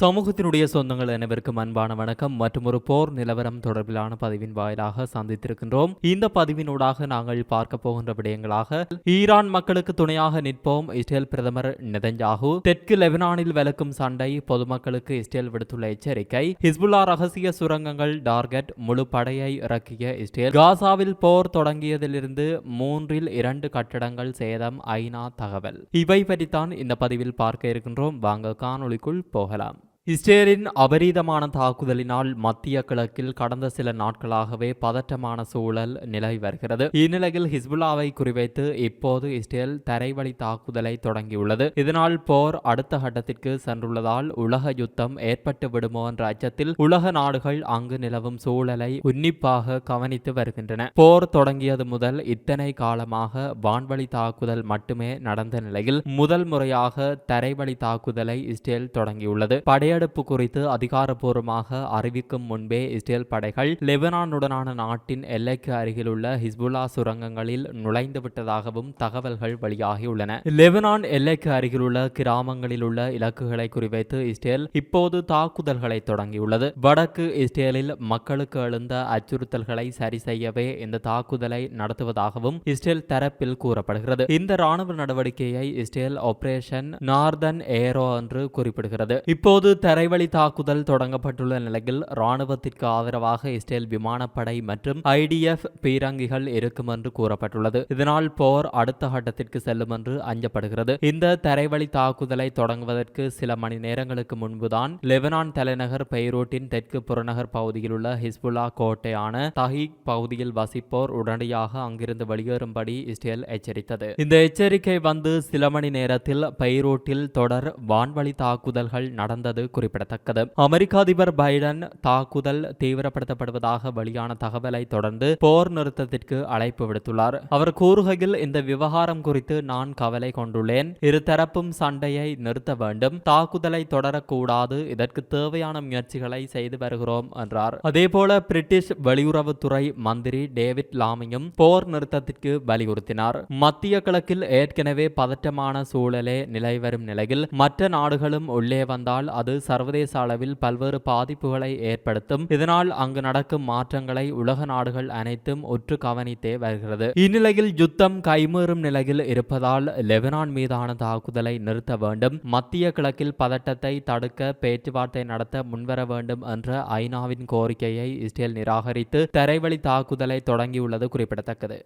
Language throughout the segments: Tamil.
சமூகத்தினுடைய சொந்தங்கள் அனைவருக்கும் அன்பான வணக்கம். மற்றும் ஒரு போர் நிலவரம் தொடர்பிலான பதிவின் வாயிலாக சந்தித்திருக்கின்றோம். இந்த பதிவினூடாக நாங்கள் பார்க்க போகின்ற விடயங்களாக ஈரான் மக்களுக்கு துணையாக நிற்போம் இஸ்ரேல் பிரதமர் நெதஞ்சாகு தெற்கு லெபனானில் விளக்கும் சண்டை பொதுமக்களுக்கு இஸ்ரேல் விடுத்துள்ள எச்சரிக்கை ஹிஸ்புல்லா ரகசிய சுரங்கங்கள் டார்கெட் முழு படையை இறக்கிய இஸ்ரேல். காசாவில் போர் தொடங்கியதிலிருந்து மூன்றில் இரண்டு கட்டடங்கள் சேதம் ஐநா தகவல். இவை பற்றித்தான் இந்த பதிவில் பார்க்க இருக்கின்றோம். வாங்க காணொளிக்குள் போகலாம். இஸ்ரேலின் அபரீதமான தாக்குதலினால் மத்திய கிழக்கில் கடந்த சில நாட்களாகவே பதற்றமான சூழல் நிலவி வருகிறது. இந்நிலையில் ஹிஸ்புல்லாவை குறிவைத்து இப்போது இஸ்ரேல் தரைவழி தாக்குதலை தொடங்கியுள்ளது. இதனால் போர் அடுத்த கட்டத்திற்கு சென்றுள்ளதால் உலக யுத்தம் ஏற்பட்டு விடுமோ என்ற அச்சத்தில் உலக நாடுகள் அங்கு நிலவும் சூழலை உன்னிப்பாக கவனித்து வருகின்றன. போர் தொடங்கியது முதல் இத்தனை காலமாக வான்வழி தாக்குதல் மட்டுமே நடந்த நிலையில் முதல் முறையாக தரைவழி தாக்குதலை இஸ்ரேல் தொடங்கியுள்ளது. படைய படையெடுப்பு குறித்து அதிகாரப்பூர்வமாக அறிவிக்கும் முன்பே இஸ்ரேல் படைகள் லெபனானுடனான நாட்டின் எல்லைக்கு அருகிலுள்ள ஹிஸ்புல்லா சுரங்கங்களில் நுழைந்து விட்டதாகவும் தகவல்கள் வெளியாகியுள்ளன. லெபனான் எல்லைக்கு அருகிலுள்ள கிராமங்களில் உள்ள இலக்குகளை குறிவைத்து இஸ்ரேல் இப்போது தாக்குதல்களை தொடங்கியுள்ளது. வடக்கு இஸ்ரேலில் மக்களுக்கு எழுந்த அச்சுறுத்தல்களை சரி செய்யவே இந்த தாக்குதலை நடத்துவதாகவும் இஸ்ரேல் தரப்பில் கூறப்படுகிறது. இந்த ராணுவ நடவடிக்கையை இஸ்ரேல் ஆபரேஷன் நார்தன் ஏரோ என்று குறிப்பிடுகிறது. இப்போது தரைவழி தாக்குதல் தொடங்கப்பட்டுள்ள நிலையில் ராணுவத்திற்கு ஆதரவாக இஸ்ரேல் விமானப்படை மற்றும் ஐடிஎஃப் பீரங்கிகள் இருக்கும் என்று கூறப்பட்டுள்ளது. இதனால் போர் அடுத்த கட்டத்திற்கு செல்லும் என்று அஞ்சப்படுகிறது. இந்த தரைவழி தாக்குதலை தொடங்குவதற்கு சில மணி நேரங்களுக்கு முன்புதான் லெபனான் தலைநகர் பெய்ரூட்டின் தெற்கு புறநகர் பகுதியில் உள்ள ஹிஸ்புல்லா கோட்டையான தஹீக் பகுதியில் வசிப்போர் உடனடியாக அங்கிருந்து வெளியேறும்படி இஸ்ரேல் எச்சரித்தது. இந்த எச்சரிக்கை வந்து சில மணி நேரத்தில் பெய்ரூட்டில் தொடர் வான்வழி தாக்குதல்கள் நடந்தது குறிப்பிடத்தக்கது. அமெரிக்க அதிபர் பைடன் தாக்குதல் தீவிரப்படுத்தப்படுவதாக வெளியான தகவலை தொடர்ந்து போர் நிறுத்தத்திற்கு அழைப்பு விடுத்துள்ளார். அவர் கூறுகையில் இந்த விவகாரம் குறித்து நான் கவலை கொண்டுள்ளேன். இருதரப்பும் சண்டையை நிறுத்த வேண்டும். தாக்குதலை தொடரக்கூடாது. இதற்கு தேவையான முயற்சிகளை செய்து வருகிறோம் என்றார். அதேபோல பிரிட்டிஷ் வெளியுறவுத்துறை மந்திரி டேவிட் லாமியும் போர் நிறுத்தத்திற்கு வலியுறுத்தினார். மத்திய கிழக்கில் ஏற்கனவே பதற்றமான சூழலே நிலை வரும் நிலையில் மற்ற நாடுகளும் உள்ளே வந்தால் அது சர்வதேச அளவில் பல்வேறு பாதிப்புகளை ஏற்படுத்தும். இதனால் அங்கு நடக்கும் மாற்றங்களை உலக நாடுகள் அனைத்தும் உற்று கவனித்தே வருகிறது. இந்நிலையில் யுத்தம் கைமீறும் நிலையில் இருப்பதால் லெபனான் மீதான தாக்குதலை நிறுத்த வேண்டும். மத்திய கிழக்கில் பதட்டத்தை தடுக்க பேச்சுவார்த்தை நடத்த முன்வர வேண்டும் என்ற ஐநாவின் கோரிக்கையை இஸ்ரேல் நிராகரித்து தரைவழி தாக்குதலை தொடங்கியுள்ளது குறிப்பிடத்தக்கது.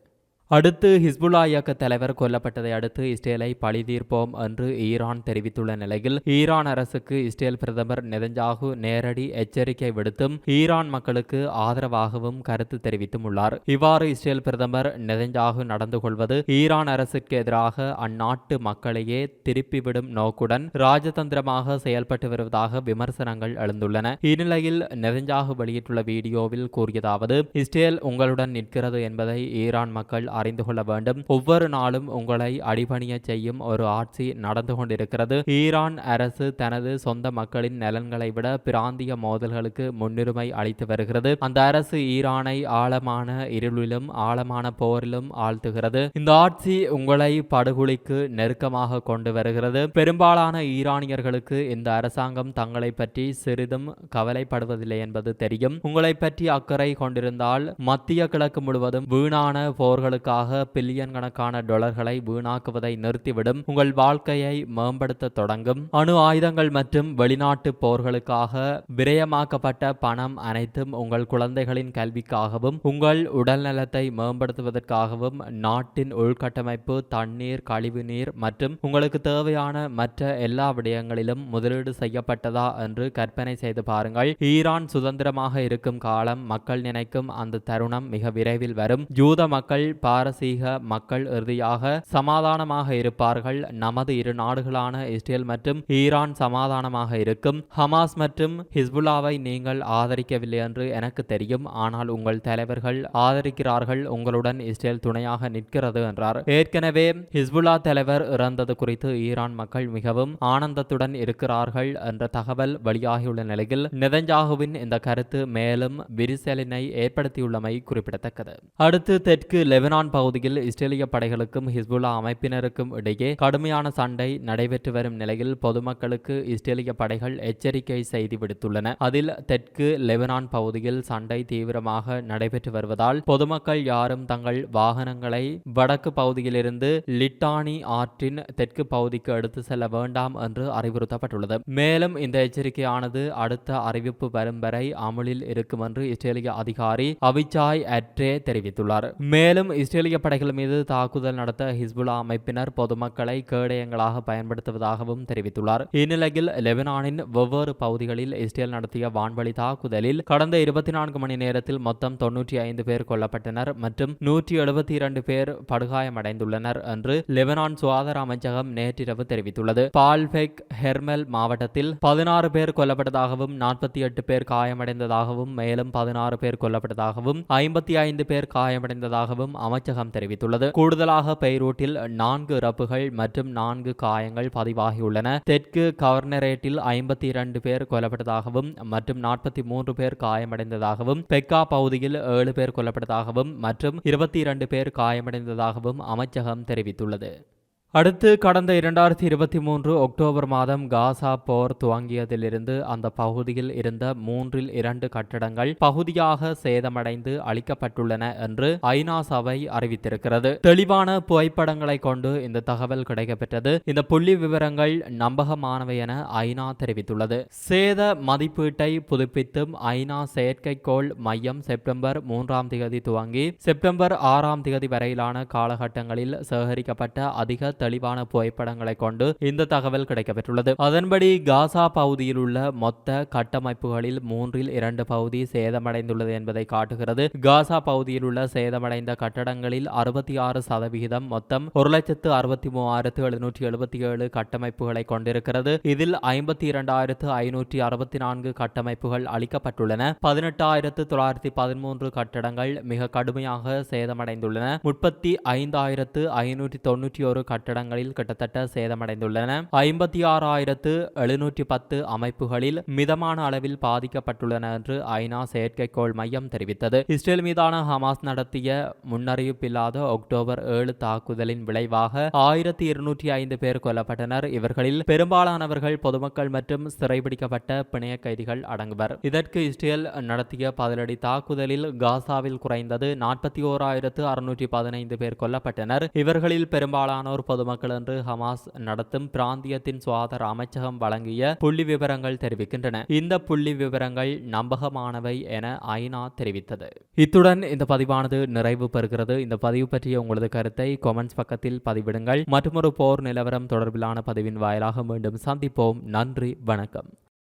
அடுத்து ஹிஸ்புல்லா இயக்க தலைவர் கொல்லப்பட்டதை அடுத்து இஸ்ரேலை பழிதீர்ப்போம் என்று ஈரான் தெரிவித்துள்ள நிலையில் ஈரான் அரசுக்கு இஸ்ரேல் பிரதமர் நெதஞ்சாகு நேரடி எச்சரிக்கை விடுத்தும் ஈரான் மக்களுக்கு ஆதரவாகவும் கருத்து தெரிவித்தும் உள்ளார். இவ்வாறு இஸ்ரேல் பிரதமர் நெதஞ்சாகு நடந்து கொள்வது ஈரான் அரசுக்கு எதிராக அந்நாட்டு மக்களையே திருப்பிவிடும் நோக்குடன் ராஜதந்திரமாக செயல்பட்டு வருவதாக விமர்சனங்கள் எழுந்துள்ளன. இந்நிலையில் நெதஞ்சாகு வெளியிட்டுள்ள வீடியோவில் கூறியதாவது இஸ்ரேல் உங்களுடன் நிற்கிறது என்பதை ஈரான் மக்கள் அறிந்து கொள்ள வேண்டும். ஒவ்வொரு நாளும் உங்களை அடிபணிய செய்யும் ஒரு ஆட்சி நடந்து கொண்டிருக்கிறது. ஈரான் அரசு தனது சொந்த மக்களின் நலன்களை விட பிராந்திய மோதல்களுக்கு முன்னுரிமை அளித்து வருகிறது. அந்த அரசு ஈரானை ஆழமான இருளிலும் ஆழமான போரிலும் ஆழ்த்துகிறது. இந்த ஆட்சி உங்களை படுகொலிக்கு நெருக்கமாக கொண்டு வருகிறது. பெரும்பாலான ஈரானியர்களுக்கு இந்த அரசாங்கம் தங்களை பற்றி சிறிதும் கவலைப்படுவதில்லை என்பது தெரியும். உங்களை பற்றி அக்கறை கொண்டிருந்தால் மத்திய கிழக்கு முழுவதும் வீணான போர்களுக்கு உங்களுக்காக பில்லியன் கணக்கான டாலர்களை வீணாக்குவதை நிறுத்திவிடும். உங்கள் வாழ்க்கையை மேம்படுத்த தொடங்கும். அணு ஆயுதங்கள் மற்றும் வெளிநாட்டு போர்களுக்காக விரயமாக்கப்பட்ட பணம் அனைத்தும் உங்கள் குழந்தைகளின் கல்விக்காகவும் உங்கள் உடல் நலத்தை மேம்படுத்துவதற்காகவும் நாட்டின் உள்கட்டமைப்பு தண்ணீர் கழிவு நீர் மற்றும் உங்களுக்கு தேவையான மற்ற எல்லா விடயங்களிலும் முதலீடு செய்யப்பட்டதா என்று கற்பனை செய்து பாருங்கள். ஈரான் சுதந்திரமாக இருக்கும் காலம் மக்கள் நினைக்கும் அந்த தருணம் மிக விரைவில் வரும். ஜூத மக்கள் பாரசீக மக்கள் இறுதியாக சமாதானமாக இருப்பார்கள். நமது இரு நாடுகளான இஸ்ரேல் மற்றும் ஈரான் சமாதானமாக இருக்கும். ஹமாஸ் மற்றும் ஹிஸ்புல்லாவை நீங்கள் ஆதரிக்கவில்லை என்று எனக்கு தெரியும். ஆனால் உங்கள் தலைவர்கள் ஆதரிக்கிறார்கள். உங்களுடன் இஸ்ரேல் துணையாக நிற்கிறது என்றார். ஏற்கனவே ஹிஸ்புல்லா தலைவர் இறந்தது குறித்து ஈரான் மக்கள் மிகவும் ஆனந்தத்துடன் இருக்கிறார்கள் என்ற தகவல் வெளியாகியுள்ள நிலையில் நெதஞ்சாகுவின் இந்த கருத்து மேலும் விரிசலினை ஏற்படுத்தியுள்ளமை குறிப்பிடத்தக்கது. அடுத்து தெற்கு லெபனான் லெபனான் பகுதியில் இஸ்ரேலிய படைகளுக்கும் ஹிஸ்புல்லா அமைப்பினருக்கும் இடையே கடுமையான சண்டை நடைபெற்று வரும் நிலையில் பொதுமக்களுக்கு இஸ்ரேலிய படைகள் எச்சரிக்கை செய்தி விடுத்துள்ளன. அதில் தெற்கு லெபனான் பகுதியில் சண்டை தீவிரமாக நடைபெற்று வருவதால் பொதுமக்கள் யாரும் தங்கள் வாகனங்களை வடக்கு பகுதியிலிருந்து லிட்டானி ஆற்றின் தெற்கு பகுதிக்கு எடுத்து செல்ல வேண்டாம் என்று அறிவுறுத்தப்பட்டுள்ளது. மேலும் இந்த எச்சரிக்கையானது அடுத்த அறிவிப்பு வரும் வரை அமலில் இருக்கும் என்று இஸ்ரேலிய அதிகாரி அவிச்சாய் அட்ரே தெரிவித்துள்ளார். மேலும் இஸ்ரேலிய படைகள் மீது தாக்குதல் நடத்த ஹிஸ்புல்லா அமைப்பினர் பொதுமக்களை கேடயங்களாக பயன்படுத்துவதாகவும் தெரிவித்துள்ளார். இந்நிலையில் லெபனானின் வெவ்வேறு பகுதிகளில் இஸ்ரேல் நடத்திய வான்வழி தாக்குதலில் கடந்த இருபத்தி நான்கு மணி நேரத்தில் மொத்தம் தொன்னூற்றி ஐந்து பேர் கொல்லப்பட்டனர் மற்றும் நூற்றி எழுபத்தி இரண்டு பேர் படுகாயமடைந்துள்ளனர் என்று லெபனான் சுகாதார அமைச்சகம் நேற்றிரவு தெரிவித்துள்ளது. பால்பெக் ஹெர்மெல் மாவட்டத்தில் பதினாறு பேர் கொல்லப்பட்டதாகவும் நாற்பத்தி எட்டு பேர் காயமடைந்ததாகவும் மேலும் பதினாறு பேர் கொல்லப்பட்டதாகவும் ஐம்பத்தி ஐந்து பேர் காயமடைந்ததாகவும் அமைச்சகம் தெரிவித்துள்ளது. கூடுதலாக பெய்ரூட்டில் நான்கு இறப்புகள் மற்றும் நான்கு காயங்கள் பதிவாகியுள்ளன. தெற்கு கவர்னரேட்டில் ஐம்பத்தி இரண்டு பேர் கொல்லப்பட்டதாகவும் மற்றும் நாற்பத்தி மூன்று பேர் காயமடைந்ததாகவும் பெக்கா பகுதியில் ஏழு பேர் கொல்லப்பட்டதாகவும் மற்றும் இருபத்தி இரண்டு பேர் காயமடைந்ததாகவும் அமைச்சகம் தெரிவித்துள்ளது. அடுத்து கடந்த இரண்டாயிரத்தி இருபத்தி மூன்று அக்டோபர் மாதம் காசா போர் துவங்கியதிலிருந்து அந்த பகுதியில் இருந்த மூன்றில் இரண்டு கட்டடங்கள் பகுதியாக சேதமடைந்து அளிக்கப்பட்டுள்ளன என்று ஐநா சபை அறிவித்திருக்கிறது. தெளிவான புகைப்படங்களை கொண்டு இந்த தகவல் கிடைக்கப்பெற்றது. இந்த புள்ளி விவரங்கள் நம்பகமானவை என ஐநா தெரிவித்துள்ளது. சேத மதிப்பீட்டை புதுப்பித்தும் ஐநா செயற்கைக்கோள் மையம் செப்டம்பர் மூன்றாம் தேதி துவங்கி செப்டம்பர் ஆறாம் தேதி வரையிலான காலகட்டங்களில் சேகரிக்கப்பட்ட அதிக தெளிவான புகைப்படங்களை கொண்டு இந்த தகவல் கிடைக்கப்பெற்றுள்ளது. அதன்படி காசா பகுதியில் உள்ள மொத்த கட்டமைப்புகளில் மூன்றில் இரண்டு பகுதி சேதமடைந்துள்ளது என்பதை காட்டுகிறது. காசா பகுதியில் உள்ள சேதமடைந்த கட்டடங்களில் அறுபத்தி ஆறு சதவிகிதம் மொத்தம் ஒரு லட்சத்து அறுபத்தி மூவாயிரத்து எழுநூற்றி எழுபத்தி ஏழு கட்டமைப்புகளை கொண்டிருக்கிறது. இதில் ஐம்பத்தி இரண்டாயிரத்து ஐநூற்றி அறுபத்தி நான்கு கட்டமைப்புகள் அளிக்கப்பட்டுள்ளன. பதினெட்டாயிரத்து தொள்ளாயிரத்தி பதிமூன்று கட்டடங்கள் மிக கடுமையாக சேதமடைந்துள்ளன. முப்பத்தி ஐந்தாயிரத்து ஐநூற்றி தொன்னூற்றி ஒரு கட்டடங்களில் கிட்டத்தட்ட சேதமடைந்துள்ளன. ஐம்பத்தி ஆறாயிரத்து எழுநூற்றி பத்து அமைப்புகளில் மிதமான அளவில் பாதிக்கப்பட்டுள்ளன என்று ஐநா செயற்கைக்கோள் மையம் தெரிவித்தது. இஸ்ரேல் மீதான ஹமாஸ் நடத்திய முன்னறிவிப்பில்லாத அக்டோபர் ஏழு தாக்குதலின் விளைவாக ஆயிரத்தி இருநூற்றி ஐந்து பேர் கொல்லப்பட்டனர். இவர்களில் பெரும்பாலானவர்கள் பொதுமக்கள் மற்றும் சிறைபிடிக்கப்பட்ட பிணைய கைதிகள் அடங்குவர். இதற்கு இஸ்ரேல் நடத்திய பதிலடி தாக்குதலில் காசாவில் குறைந்தது நாற்பத்தி ஓராயிரத்து அறுநூற்றி பதினைந்து பேர் கொல்லப்பட்டனர். இவர்களில் பெரும்பாலானோர் பொதுமக்கள் என்று ஹமாஸ் நடத்தும் பிராந்தியத்தின் சுகாதார அமைச்சகம் வழங்கிய புள்ளி விவரங்கள் தெரிவிக்கின்றன. இந்த புள்ளி விவரங்கள் நம்பகமானவை என ஐநா தெரிவித்தது. இத்துடன் இந்த பதிவானது நிறைவு பெறுகிறது. இந்த பதிவு பற்றிய உங்களது கருத்தை கொமெண்ட்ஸ் பக்கத்தில் பதிவிடுங்கள். மற்றொரு போர் நிலவரம் தொடர்பிலான பதிவின் வாயிலாக மீண்டும் சந்திப்போம். நன்றி வணக்கம்.